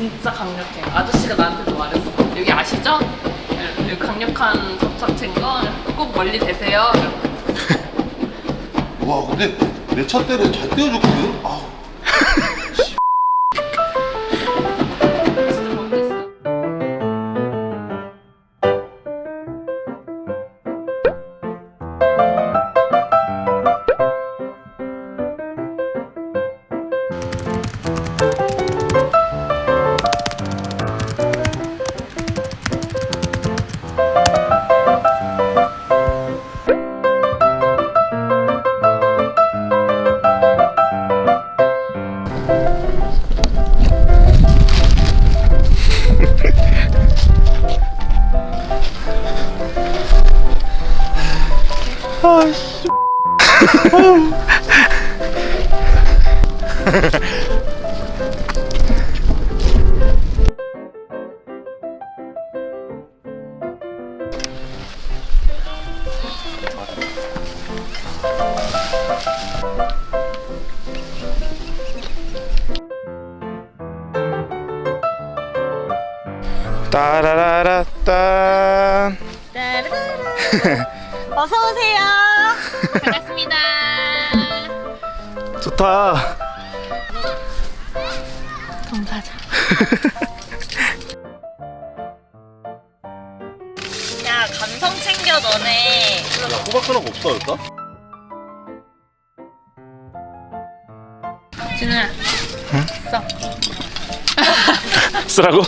진짜 강력해. 아저씨가 나한테도 말했어. 여기 아시죠? 여기 강력한 접착제인 거꼭 멀리 대세요. 와 근데 내 차 때는 잘 떼어줬거든. 아우. 따라라라 딴 어서 오세요. 반갑습니다. 좋다 동사자. 야 감성 챙겨 너네. 야 호박 하나가 없어 할까? 진우야. 써. 쓰라고?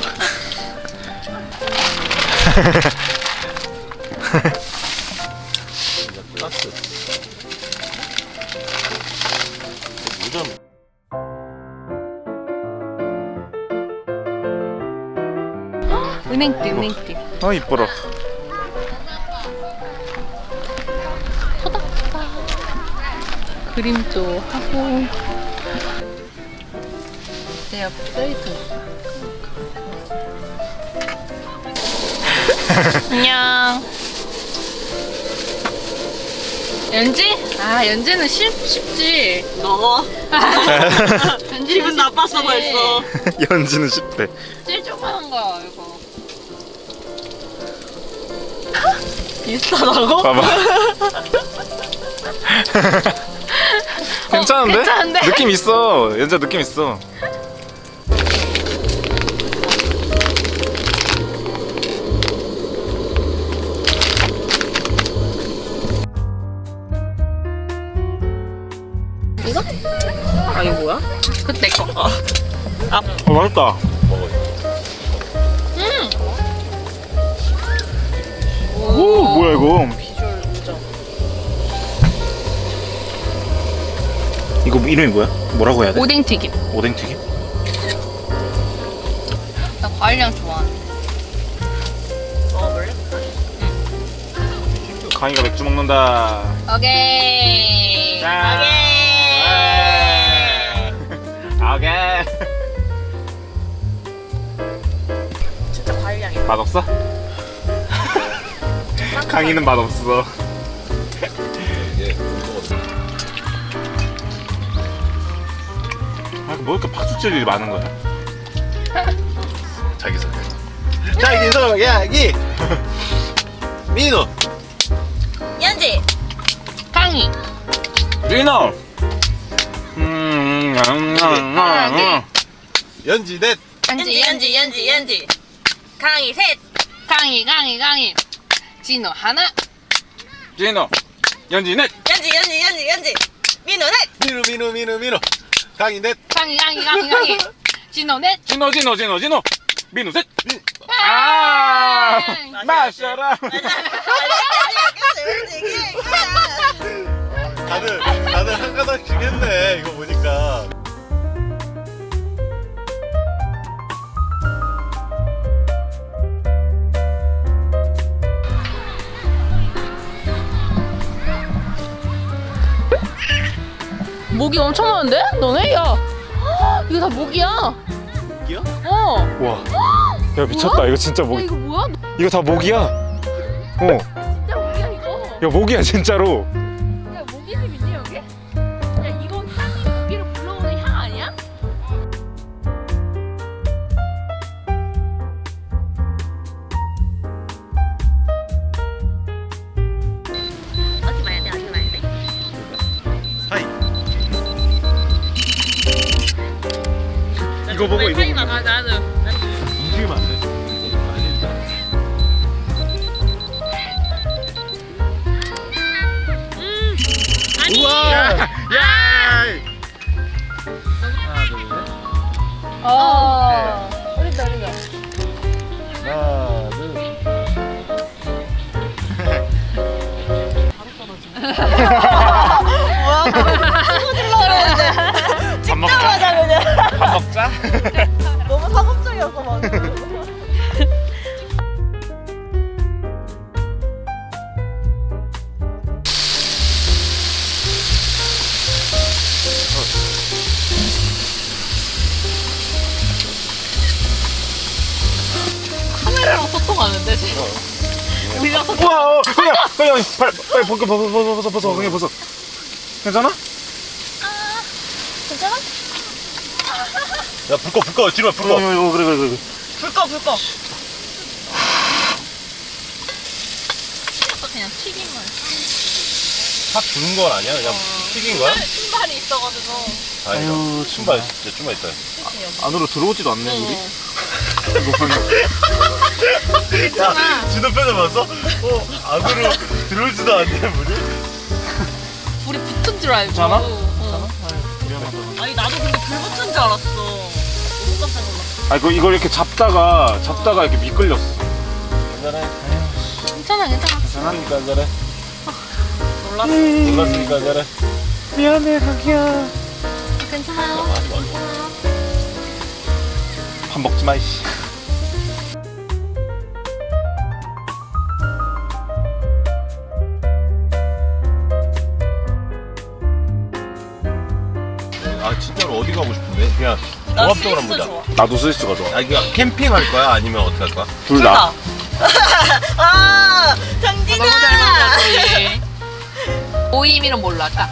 무전. 은행띠, 은행띠. 아 이뻐라 그림도 하고. 내 써있어. 안녕. 연지? 아, 연지는 쉽, 쉽지. 너 연지는 기분 나빴어. 벌써. 연지는 10대 제일 조그만한 거야, 이거. 비슷하다고? 봐봐 괜찮은데? 괜찮은데? 느낌 있어 연자 느낌 있어 아 이거 뭐야? 그때 거. 어 맛있다 음! 오 뭐야 이거 이거 이름이 뭐야? 뭐라고 해야 돼? 오뎅 튀김. 오뎅 튀김? 나 과일향 좋아하는데. 먹어볼래? 강이가 맥주 먹는다 오케이. 짠. 오케이 진짜 과일향이. 맛없어? 강이는 맛없어 이게 아, 뭐 이렇게 박수칠이 많은 거야? 자기 소개. 자기 소개 하기. 민호. 연지. 강이. 민호! 음, 음, 음, 음, 음. 연지 넷. 연지 연지 연지 연지. 강이 셋. 강이, 강이, 강이. 진호 하나. 진호, 연지 넷! 연지 연지 연지 연지. 민호 넷. 민호 민호 민호 민호. 강이 넷. 강이, 강이, 강이, 강이. 진호 넷. 진호, 진호, 진호, 진호! 민호 셋! 민. 아! 마셔라! 다들 다들 한 가닥씩 했네. 이거 보니까. 목이 엄청 많은데? 너네? 야. 이거 다 목이야. 이게요? 어. 와, 야 미쳤다. 이거 진짜 야, 목, 이거 뭐야? 이거 다 목이야. 어, 진짜 목이야, 이거. 야 목이야 진짜로. 보고 이거 나가 나는. 움직이면 안 돼. 아니. 우와. 야. 하나 둘 셋. 어. 어린다 어린다. 하나, 둘. 밥 먹자. 너무 상업적이었어 방금. 카메라랑 소통하는데 지금. 우리랑 소통. 우와, 어, 그냥, 그냥, 빨리, 빨리 벗겨, 벗어, 벗어, 벗어, 벗어, 그냥 벗어. 괜찮아? 괜찮아? 야, 불 꺼, 불 꺼. 뒤로 와, 불 어, 꺼. 어, 그래, 그래, 그래. 불 꺼, 불 꺼. 그냥 튀김을. 팍 주는 건 아니야? 그냥 튀긴 거야? 신발이 있어가지고. 아유, 신발 진짜 좀만 있다. 안으로 들어오지도 않네, 우리. 야, 진호 표정 봤어? 어, 안으로 들어오지도 않네, 물이? 우리 붙은 줄 알고. 괜찮아? 어. 미안하다. 아니 나도 근데 불 붙은 줄 알았어. 깜짝 놀랐어. 아, 이거, 이걸 이렇게 잡다가, 잡다가 이렇게 미끌렸어. 괜찮아. 괜찮아 괜찮아. 괜찮으니까 잘해. 놀랐어. 놀랐으니까 잘해. 미안해, 자기야. 괜찮아요. 많이 많이. 밥 먹지 마, 이씨. 아, 진짜로 어디 가고 싶은데? 그냥 나 종합적으로 한번 보자. 좋아. 나도 스위스가 좋아. 아, 이거 캠핑 할 거야? 아니면 어떻게 할 거야? 둘 다. 아, 장진아. 너무 잘 맞았지. 오이미는 몰라 딱.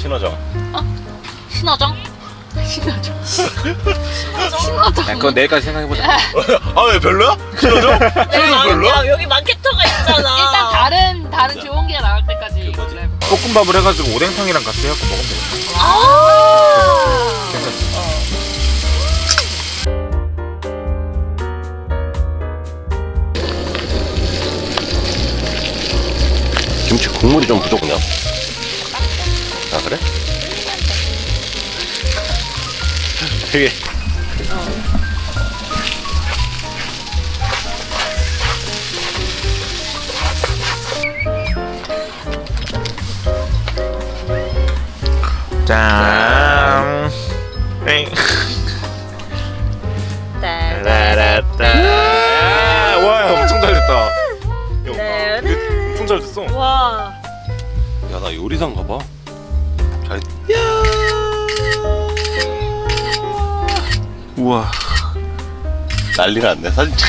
신호정. 신어정? 신어정. 신어정. 야, 그건 내일까지 생각해보자. 아, 왜 별로야? 신호정? 신호정 별로야? 야, 여기 마케터가 있잖아. 일단 다른 다른 좋은 게 나올 때까지. 그거지. 랩. 볶음밥을 해가지고 오뎅탕이랑 같이 해갖고 먹으면 돼. 아. 괜찮지? 김치 국물이 좀 부족하냐? 아, 그래? 되게. 짠. 땡. 라라따. 와, 엄청 잘 됐다. 네. 엄청 잘 됐어. 와. 야, 나 요리사인가 봐. 잘. 우와. 난리 났네. 사진 착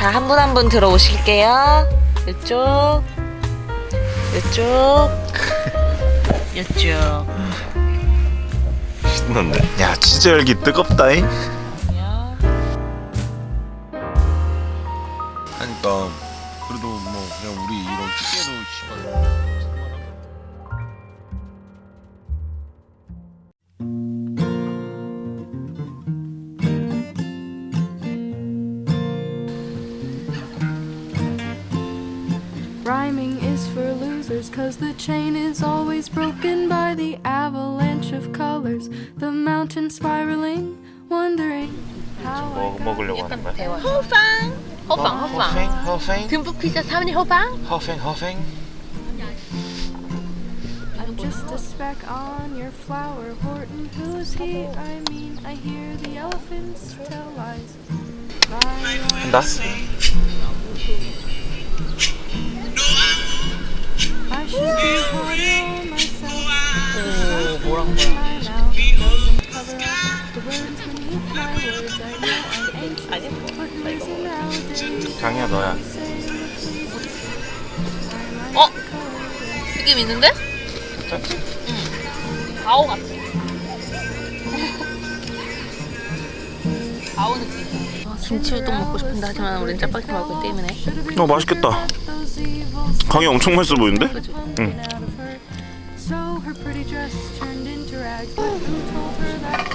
자, 한 분 한 분 들어오실게요. 이쪽. 이쪽. 이쪽. 신났네. 야, 치즈 열기 뜨겁다잉. 하니까 그래도 뭐 그냥 우리 이런 축제도 씨발. avalanche of colors. The mountain spiraling, wondering how I 뭐 먹으려고 하는 거야? 대화. 호빵. 호빵 호빵. 허팽, 듬뿍 피자 사원이 호빵. 허팽, 허팽. I'm just a speck on your flower, Horton. Who's he? I mean, I hear the elephants tell lies. 한다. I should be harder 아니, 뭐. 장이야, 너야. 어? 느낌 있는데? 가오 같아. 가오 느낌. 김치 우동 먹고 싶은데 하지만 우린 짜파게티 먹기 때문에 어 맛있겠다 강이 엄청 맛있어 보이는데? 응. So her pretty dress turned into rags, but who told her that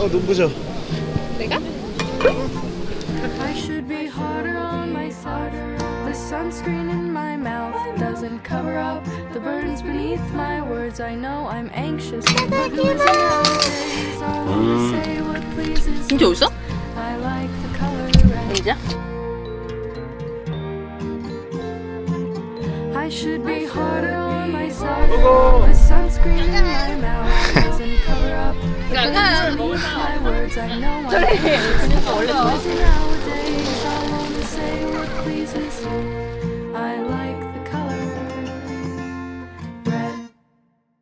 어 눈부셔 I should be harder on myself. The sunscreen in my mouth doesn't cover up the burns beneath my words. I know I'm anxious, but who's nowadays? I wanna say what pleases 김치 어딨어? I like the color red. 이제? I should be harder on myself. With sunscreen in my mouth doesn't cover up the my words. I know I'm. Sorry. Nowadays, I wanna say what pleases you.